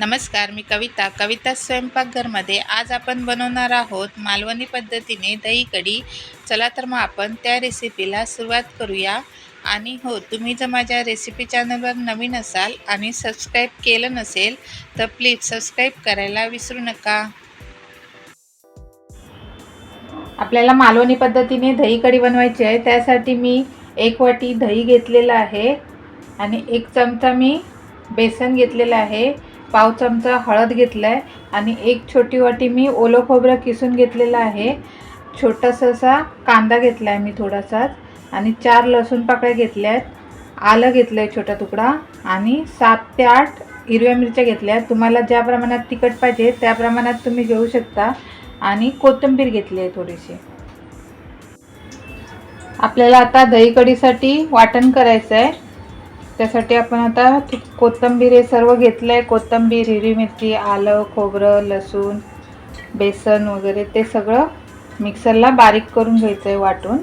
नमस्कार मी कविता. कविता स्वयंपाकघरमध्ये आज आपण बनवणार आहोत मालवणी पद्धतीने दही कढी. चला तर मग आपण त्या रेसिपीला सुरुवात करूया. आणि हो तुम्ही जर माझ्या रेसिपी चॅनलवर नवीन असाल आणि सबस्क्राईब केलं नसेल तर प्लीज सबस्क्राईब करायला विसरू नका. आपल्याला मालवणी पद्धतीने दही कढी बनवायची आहे. त्यासाठी मी एक वाटी दही घेतलेलं आहे. आणि एक चमचा मी बेसन घेतलेलं आहे. पाव चमचा हळद घेतला आहे आणि एक छोटी वाटी मी ओलं खोबरं किसून घेतलेलं आहे. छोटासा असा कांदा घेतला आहे मी थोडासाच आणि चार लसूण पाकळ्या घेतल्या आहेत आलं घेतलं आहे छोटा तुकडा आणि सात ते आठ हिरव्या मिरच्या घेतल्या आहेत तुम्हाला ज्या प्रमाणात तिखट पाहिजे त्या प्रमाणात तुम्ही घेऊ शकता आणि कोथिंबीर घेतली आहे थोडीशी. आपल्याला आता दही कढीसाठी वाटण करायचं आहे त्यासाठी आपण आता कोथिंबीर हे सर्व घेतलं आहे कोथिंबीर हिरवी मिरची आलं खोबरं लसूण बेसन वगैरे ते सगळं मिक्सरला बारीक करून घ्यायचं आहे वाटून.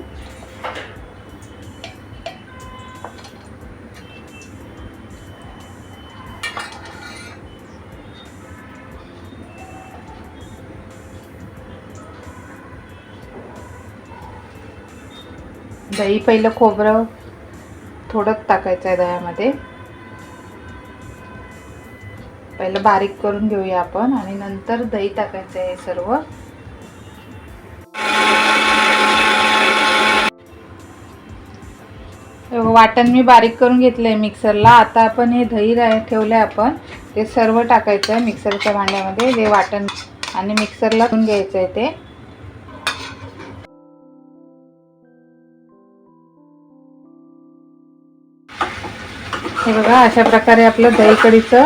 दही पहिलं खोबरं थोडंच टाकायचं आहे दह्यामध्ये. पहिलं बारीक करून घेऊया आपण आणि नंतर दही टाकायचं आहे सर्व. वाटण मी बारीक करून घेतलं आहे मिक्सरला. आता आपण हे दही रा- ठेवलं आहे आपण. ते सर्व टाकायचं आहे मिक्सरच्या भांड्यामध्ये. जे वाटण आणि मिक्सरला करून घ्यायचं आहे ते. हे बघा अशा प्रकारे आपलं दही कढीचं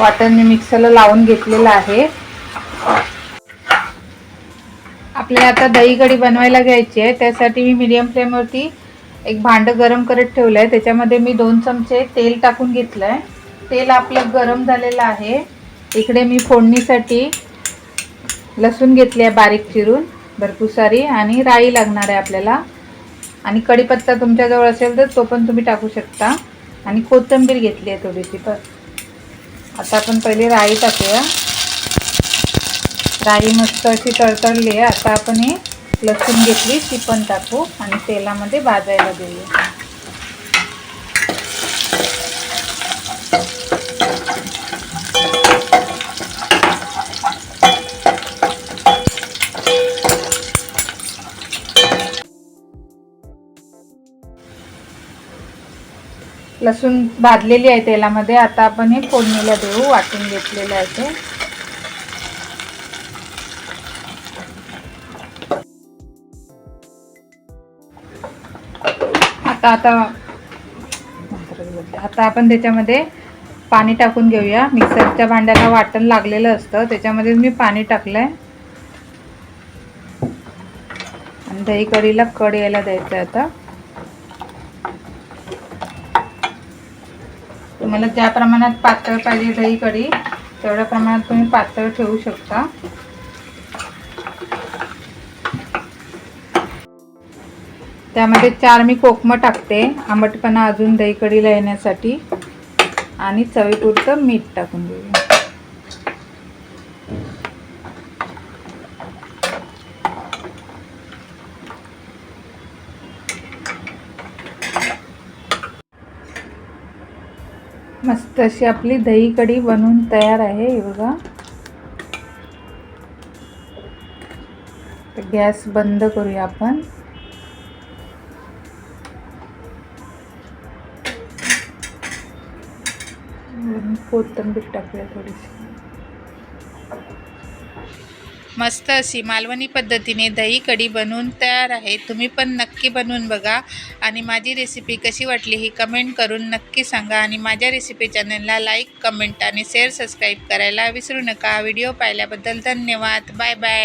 वाटण मी मिक्सरला लावून घेतलेलं आहे. आपल्याला आता दही कढी बनवायला घ्यायची आहे त्यासाठी मी मिडियम फ्लेमवरती एक भांडं गरम करत ठेवलं आहे त्याच्यामध्ये मी दोन चमचे तेल टाकून घेतलं आहे तेल आपलं गरम झालेलं आहे. इकडे मी फोडणीसाठी लसूण घेतली आहे बारीक चिरून भरपूर सारी आणि राई लागणार आहे आपल्याला. आणि कढीपत्ता तुमच्याजवळ असेल तर तो पण तुम्ही टाकू शकता. आणि कोथिंबीर घेतली आहे थोडीशी पण. आता आपण पहिले राई टाकूया. राई मस्त अशी तळतळली आहे. आता आपण हे लसूण घेतली ती पण टाकू आणि तेलामध्ये भाजायला देऊया. लसूण भाजलेली आहे तेलामध्ये. आता आपण हे फोडणीला देऊ वाटून घेतलेलं आहे ते. आता आता आता आपण त्याच्यामध्ये पाणी टाकून घेऊया. मिक्सरच्या भांड्याला वाटण लागलेलं असतं त्याच्यामध्ये मी पाणी टाकलंय. आणि दही कढीला कड यायला द्यायचं आहे आता. तुम्हाला ज्या प्रमाणात पातळ पाहिजे दही कढी तेवढ्या प्रमाणात तुम्ही पातळ ठेवू शकता. त्यामध्ये चार मी कोकमं टाकते. आंबटपणा अजून दही कढीला येण्यासाठी. आणि चवीपुरतं मीठ टाकून देऊया मस्त अशी आपली दही कढी बनवून तयार आहे हे बघा. तर गॅस बंद करूया आपण. कोथिंबीर टाकूया थोडीशी. मस्त अशी मालवणी पद्धतीने दही कढी बनवून तयार आहे. तुम्ही पण नक्की बनवून बघा. आणि माझी रेसिपी कशी वाटली ही कमेंट करून नक्की सांगा. आणि माझ्या रेसिपी चॅनलला लाईक कमेंट आणि शेअर सबस्क्राईब करायला विसरू नका. व्हिडिओ पाहिल्याबद्दल धन्यवाद. Bye bye